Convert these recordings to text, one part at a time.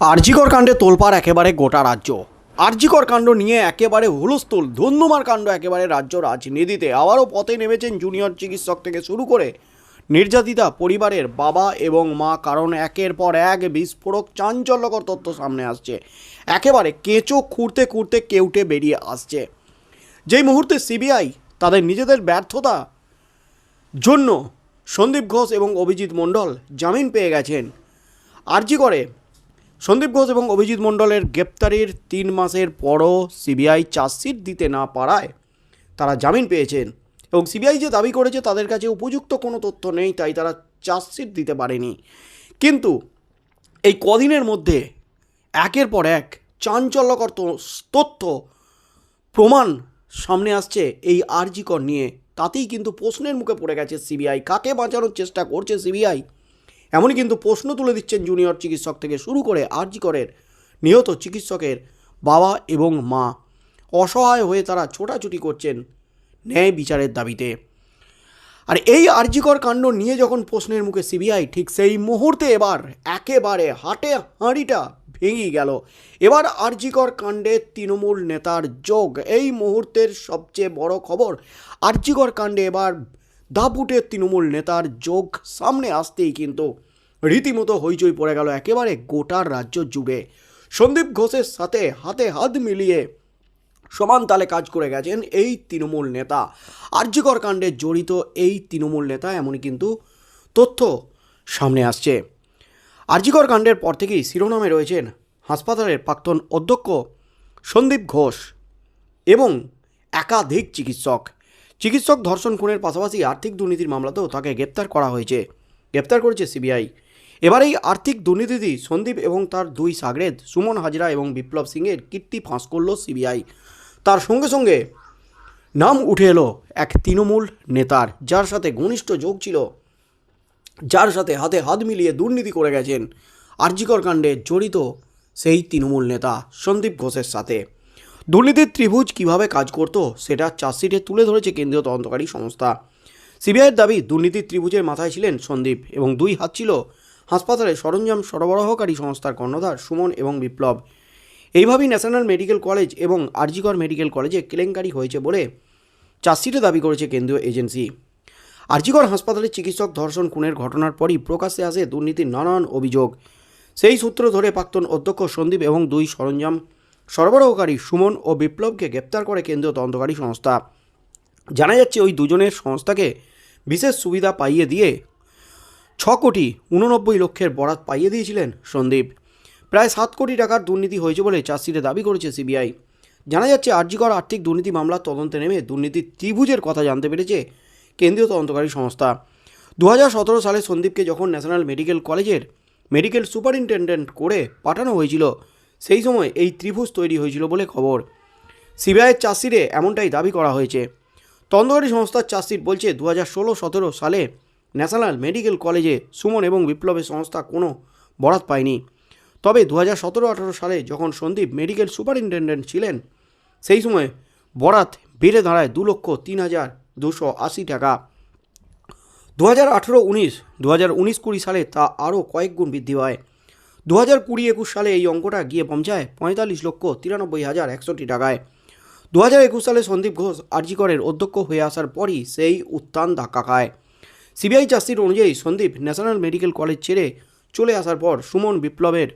আরজিকর কাণ্ডে তোলপাড় একেবারে গোটা রাজ্য। আরজিকর কাণ্ড নিয়ে একেবারে হুলস্থুল, ধুন্ধুমার কাণ্ড একেবারে রাজ্য রাজনীতিতে। আবারও পথে নেমেছেন জুনিয়র চিকিৎসক থেকে শুরু করে নির্যাতিতা পরিবারের বাবা এবং মা, কারণ একের পর এক বিস্ফোরক চাঞ্চল্যকর তথ্য সামনে আসছে। একেবারে কেঁচো খুঁড়তে খুঁড়তে কেউটে বেরিয়ে আসছে। যেই মুহূর্তে সিবিআই তাদের নিজেদের ব্যর্থতা জন্য সন্দীপ ঘোষ এবং অভিজিৎ মণ্ডল জামিন পেয়ে গেছেন। আরজি করে সন্দীপ ঘোষ এবং অভিজিৎ মণ্ডলের গ্রেপ্তারির তিন মাসের পরও সিবিআই চার্জশিট দিতে না পারায় তারা জামিন পেয়েছেন এবং সিবিআই যে দাবি করেছে তাদের কাছে উপযুক্ত কোনো তথ্য নেই, তাই তারা চার্জশিট দিতে পারেনি। কিন্তু এই কদিনের মধ্যে একের পর এক চাঞ্চল্যকর তথ্য, প্রমাণ সামনে আসছে এই আরজিকর নিয়ে। তাতেই কিন্তু প্রশ্নের মুখে পড়ে গেছে সিবিআই। কাকে বাঁচানোর চেষ্টা করছে সিবিআই? এমনই কিন্তু প্রশ্ন তুলে দিচ্ছেন জুনিয়র চিকিৎসক থেকে শুরু করে আরজিকরের নিহত চিকিৎসকের বাবা এবং মা। অসহায় হয়ে তারা ছোটাছুটি করছেন ন্যায় বিচারের দাবিতে। আর এই আরজিকর কাণ্ড নিয়ে যখন প্রশ্নের মুখে সিবিআই, ঠিক সেই মুহূর্তে এবার একেবারে হাটে হাঁড়িটা ভেঙে গেল। এবার আরজিকর কাণ্ডে তৃণমূল নেতার যোগ। এই মুহূর্তের সবচেয়ে বড় খবর আরজিকর কাণ্ডে এবার দাপুটের তৃণমূল নেতার যোগ সামনে আসতেই কিন্তু রীতিমতো হইচই পড়ে গেল একেবারে গোটার রাজ্য জুড়ে। সন্দীপ ঘোষের সাথে হাতে হাত মিলিয়ে সমান তালে কাজ করে গেছেন এই তৃণমূল নেতা। আর্যকর কাণ্ডে জড়িত এই তৃণমূল নেতা এমনই কিন্তু তথ্য সামনে আসছে। আর্যিকর কাণ্ডের পর থেকেই শিরোনামে রয়েছেন হাসপাতালের প্রাক্তন অধ্যক্ষ সন্দীপ ঘোষ এবং একাধিক চিকিৎসক। চিকিৎসক ধর্ষণ খুনের পাশাপাশি আর্থিক দুর্নীতির মামলাতেও তাকে গ্রেপ্তার করা হয়েছে। গ্রেপ্তার করেছে সিবিআই। এবার এই আর্থিক দুর্নীতি সন্দীপ এবং তার দুই সাগরেদ, সুমন হাজরা এবং বিপ্লব সিংয়ের কীর্তি ফাঁস করল সিবিআই। তার সঙ্গে সঙ্গে নাম উঠে এলো এক তৃণমূল নেতার, যার সাথে ঘনিষ্ঠ যোগ ছিল, যার সাথে হাতে হাত মিলিয়ে দুর্নীতি করে গেছেন আরজিকর কাণ্ডে জড়িত সেই তৃণমূল নেতা সন্দীপ ঘোষের সাথে। দুর্নীতির ত্রিভুজ কীভাবে কাজ করত, সেটা চার্জশিটে তুলে ধরেছে কেন্দ্রীয় তদন্তকারী সংস্থা। সিবিআইয়ের দাবি, দুর্নীতির ত্রিভুজের মাথায় ছিলেন সন্দীপ এবং দুই হাত ছিল হাসপাতালে সরঞ্জাম সরবরাহকারী সংস্থার কর্ণধার সুমন এবং বিপ্লব। এইভাবেই ন্যাশনাল মেডিকেল কলেজ এবং আরজিকর মেডিকেল কলেজে কেলেঙ্কারি হয়েছে বলে চার্জশিটে দাবি করেছে কেন্দ্রীয় এজেন্সি। আরজিকর হাসপাতালে চিকিৎসক ধর্ষণ খুনের ঘটনার পরই প্রকাশ্যে আসে দুর্নীতির নানান অভিযোগ। সেই সূত্র ধরে প্রাক্তন অধ্যক্ষ সন্দীপ এবং দুই সরঞ্জাম সরবরাহকারী সুমন ও বিপ্লবকে গ্রেপ্তার করে কেন্দ্রীয় তদন্তকারী সংস্থা। জানা যাচ্ছে ওই দুজনের সংস্থাকে বিশেষ সুবিধা পাইয়ে দিয়ে ছ কোটি উননব্বই লক্ষের বরাত পাইয়ে দিয়েছিলেন সন্দীপ। প্রায় সাত কোটি টাকার দুর্নীতি হয়েছে বলে চার্জশিটে দাবি করেছে সিবিআই। জানা যাচ্ছে আর্যিকর আর্থিক দুর্নীতি মামলার তদন্তে নেমে দুর্নীতির ত্রিভুজের কথা জানতে পেরেছে কেন্দ্রীয় তদন্তকারী সংস্থা। দু হাজার সতেরো সালে সন্দীপকে যখন ন্যাশনাল মেডিকেল কলেজের মেডিকেল সুপারিনটেন্ডেন্ট করে পাঠানো হয়েছিল সেই সময় এই ত্রিভুজ তৈরি হয়েছিল বলে খবর। সিবিআইয়ের চার্জশিটে এমনটাই দাবি করা হয়েছে। তদন্তকারী সংস্থার চার্জশিট বলছে দু হাজার ষোলো সতেরো সালে ন্যাশনাল মেডিকেল কলেজে সুমন এবং বিপ্লবের সংস্থা কোনো বরাত পায়নি। তবে দু হাজার সতেরো আঠারো সালে যখন সন্দীপ মেডিকেল সুপারিনটেন্ডেন্ট ছিলেন, সেই সময় বরাত বেড়ে দাঁড়ায় দু লক্ষ তিন হাজার দুশো আশি টাকা। দু হাজার আঠেরো উনিশ দু হাজার উনিশ কুড়ি সালে তা আরও কয়েক গুণ বৃদ্ধি পায়। দু হাজার কুড়ি একুশ সালে এই অঙ্কটা গিয়ে পৌঁছায় পঁয়তাল্লিশ লক্ষ তিরানব্বই হাজার একষট্টি টাকায়। দু হাজার একুশ সালে সন্দীপ ঘোষ আরজিকরের অধ্যক্ষ হয়ে আসার পরই সেই উত্থান ধাক্কা খায়। সিবিআই চার্জশিট অনুযায়ী সন্দীপ ন্যাশনাল মেডিকেল কলেজ ছেড়ে চলে আসার পর সুমন বিপ্লবের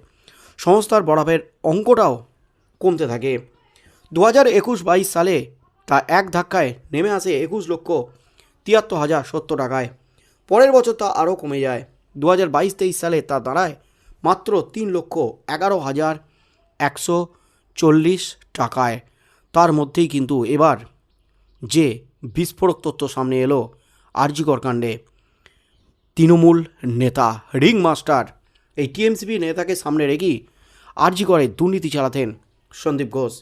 সংস্থার বরাবরের অঙ্কটাও কমতে থাকে। দু হাজার একুশ বাইশ সালে তা এক ধাক্কায় নেমে আসে একুশ লক্ষ তিয়াত্তর হাজার সত্তর টাকায়। পরের বছর তা আরও কমে যায়। দু হাজার বাইশ তেইশ সালে তা দাঁড়ায় মাত্র তিন লক্ষ এগারো হাজার একশো চল্লিশ টাকায়। তার মধ্যেই কিন্তু এবার যে বিস্ফোরক তথ্য সামনে এলো আরজিকর কাণ্ডে তৃণমূল নেতা, রিং মাস্টার, এই টিএমসিপি নেতাকে সামনে রেখেই আরজি দুর্নীতি চালাতেন সন্দীপ ঘোষ।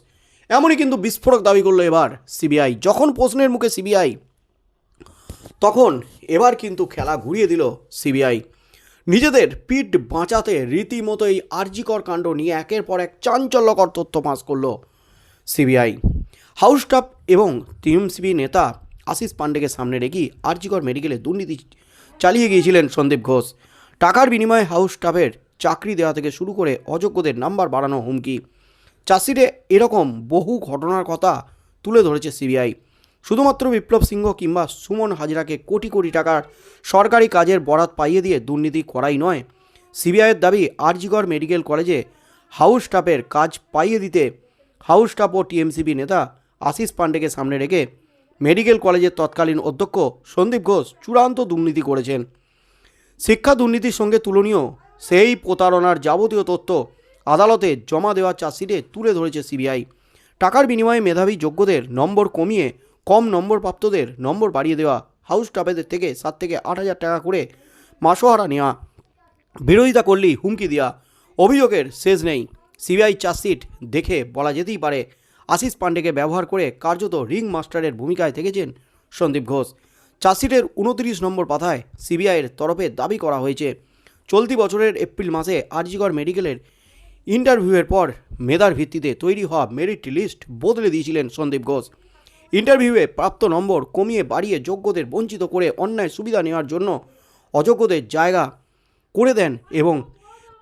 এমনই কিন্তু বিস্ফোরক দাবি করল এবার সিবিআই। যখন প্রশ্নের মুখে সিবিআই, তখন এবার কিন্তু খেলা ঘুরিয়ে দিল সিবিআই। নিজেদের পিঠ বাঁচাতে রীতিমতো এই আরজিকর কাণ্ড নিয়ে একের পর এক চাঞ্চল্যকর তথ্য ফাঁস করল সিবিআই। হাউস স্টাফ এবং টিএমসিবি নেতা আশিস পান্ডেকে সামনে রেখেই আরজিকর মেডিকেলে দুর্নীতি চালিয়ে গিয়েছিলেন সন্দীপ ঘোষ। টাকার বিনিময়ে হাউস স্টাফের চাকরি দেওয়া থেকে শুরু করে অযোগ্যদের নাম্বার বাড়ানো হুমকি। চাষিরে এরকম বহু ঘটনার কথা তুলে ধরেছে সিবিআই। শুধুমাত্র বিপ্লব সিংহ কিংবা সুমন হাজরাকে কোটি কোটি টাকার সরকারি কাজের বরাত পাইয়ে দিয়ে দুর্নীতি করাই নয়। সিবিআইয়ের দাবি আরজিগড় মেডিকেল কলেজে হাউস স্টাফের কাজ পাইয়ে দিতে হাউস স্টাফ ও টিএমসিবি নেতা আশিস পাণ্ডেকে সামনে রেখে মেডিকেল কলেজের তৎকালীন অধ্যক্ষ সন্দীপ ঘোষ চূড়ান্ত দুর্নীতি করেছেন। শিক্ষা দুর্নীতির সঙ্গে তুলনীয় সেই প্রতারণার যাবতীয় তথ্য আদালতে জমা দেওয়া চাষিরে তুলে ধরেছে সিবিআই। টাকার বিনিময়ে মেধাবী যোগ্যদের নম্বর কমিয়ে কম নম্বর প্রাপ্তদের নম্বর বাড়িয়ে দেওয়া হাউস স্টাফেদের থেকে সাত থেকে আট হাজার টাকা করে মাসোহারা নেওয়া। বিরোধিতা করলেই হুমকি দেওয়া। অভিযোগের শেষ নেই। সিবিআই চার্জশিট দেখে বলা যেতেই পারে, আশিস পাণ্ডেকে ব্যবহার করে কার্যত রিং মাস্টারের ভূমিকায় থেকেছেন সন্দীপ ঘোষ। চার্জশিটের উনত্রিশ নম্বর পাতায় সিবিআইয়ের তরফে দাবি করা হয়েছে, চলতি বছরের এপ্রিল মাসে আরজিগড় মেডিকেলের ইন্টারভিউয়ের পর মেধার ভিত্তিতে তৈরি হওয়া মেরিট লিস্ট বদলে দিয়েছিলেন সন্দীপ ঘোষ। ইন্টারভিউয়ে প্রাপ্ত নম্বর কমিয়ে বাড়িয়ে যোগ্যদের বঞ্চিত করে অন্যায় সুবিধা নেওয়ার জন্য অযোগ্যদের জায়গা করে দেন এবং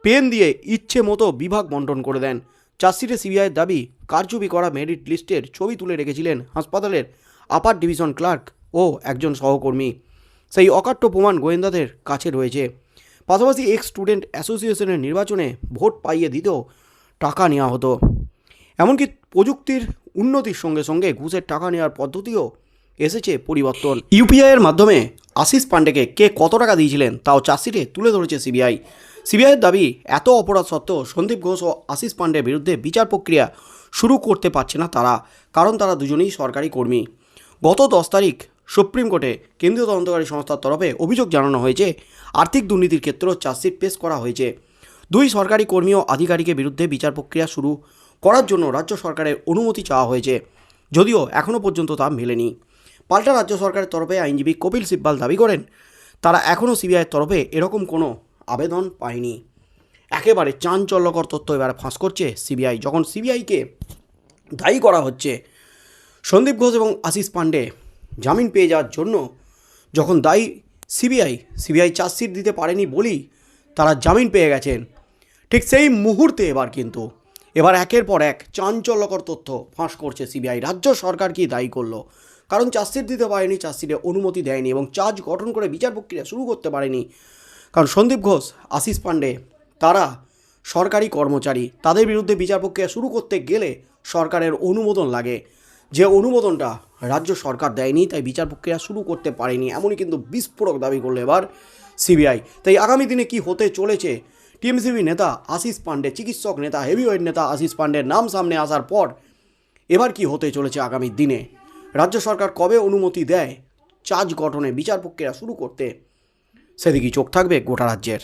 পেন দিয়ে ইচ্ছে মতো বিভাগ বন্টন করে দেন। চার্জশিটে সিবিআইয়ের দাবি, কারচুপি করা মেরিট লিস্টের ছবি তুলে রেখেছিলেন হাসপাতালের আপার ডিভিশন ক্লার্ক ও একজন সহকর্মী। সেই অকাট্য প্রমাণ গোয়েন্দাদের কাছে রয়েছে। পাশাপাশি এক্স স্টুডেন্ট অ্যাসোসিয়েশনের নির্বাচনে ভোট পাইয়ে দিতেও টাকা নেওয়া হতো। এমনকি প্রযুক্তির উন্নতির সঙ্গে সঙ্গে ঘুষের টাকা নেওয়ার পদ্ধতিও এসেছে পরিবর্তন। ইউপিআইয়ের মাধ্যমে আশিস পাণ্ডেকে কে কত টাকা দিয়েছিলেন তাও চাষিরে তুলে ধরেছে সিবিআই সিবিআইয়ের দাবি, এত অপরাধ সত্ত্বেও সন্দীপ ঘোষ ও আশিস পাণ্ডের বিরুদ্ধে বিচার প্রক্রিয়া শুরু করতে পারছে না তারা, কারণ তারা দুজনেই সরকারি কর্মী। গত দশ তারিখ সুপ্রিম কোর্টে কেন্দ্রীয় তদন্তকারী সংস্থার তরফে অভিযোগ জানানো হয়েছে, আর্থিক দুর্নীতির ক্ষেত্রেও চার্জশিট পেশ করা হয়েছে। দুই সরকারি কর্মী ও আধিকারিকের বিরুদ্ধে বিচার প্রক্রিয়া শুরু করার জন্য রাজ্য সরকারের অনুমতি চাওয়া হয়েছে। যদিও এখনও পর্যন্ত তা মেলেনি। পাল্টা রাজ্য সরকারের তরফে আইনজীবী কপিল সিব্বাল দাবি করেন, তারা এখনও সিবিআইয়ের তরফে এরকম কোনো আবেদন পায়নি। একেবারে চাঞ্চল্যকর তথ্য এবার ফাঁস করছে সিবিআই। যখন সিবিআইকে দায়ী করা হচ্ছে, সন্দীপ ঘোষ এবং আশিস পাণ্ডে জামিন পেয়ে যাওয়ার জন্য যখন দায়ী, সিবিআই সিবিআই চার্জশিট দিতে পারেনি বলেই তারা জামিন পেয়ে গেছেন। ঠিক সেই মুহূর্তে এবার কিন্তু এবার একের পর এক চাঞ্চল্যকর তথ্য ফাঁস করছে সিবিআই। রাজ্য সরকার কি দায়ী করল? কারণ চার্জশিট দিতে পারেনি, চার্জশিটে অনুমতি দেয়নি এবং চার্জ গঠন করে বিচার প্রক্রিয়া শুরু করতে পারেনি। কারণ সন্দীপ ঘোষ, আশিস পাণ্ডে তারা সরকারি কর্মচারী। তাদের বিরুদ্ধে বিচার প্রক্রিয়া শুরু করতে গেলে সরকারের অনুমোদন লাগে। যে অনুমোদনটা রাজ্য সরকার দেয়নি, তাই বিচার প্রক্রিয়া শুরু করতে পারেনি। এমনই কিন্তু বিস্ফোরক দাবি করল এবার সিবিআই। তাই আগামী দিনে কি হতে চলেছে টিএমসিবি নেতা আশিস পাণ্ডে, চিকিৎসক নেতা হেভিওয়েট নেতা আশিস পাণ্ডের নাম সামনে আসার পর এবার কি হতে চলেছে আগামী দিনে? রাজ্য সরকার কবে অনুমতি দেয়? চার্জ গঠনে বিচার প্রক্রিয়া শুরু করতে সেদিকেই চোখ থাকবে গোটা রাজ্যের।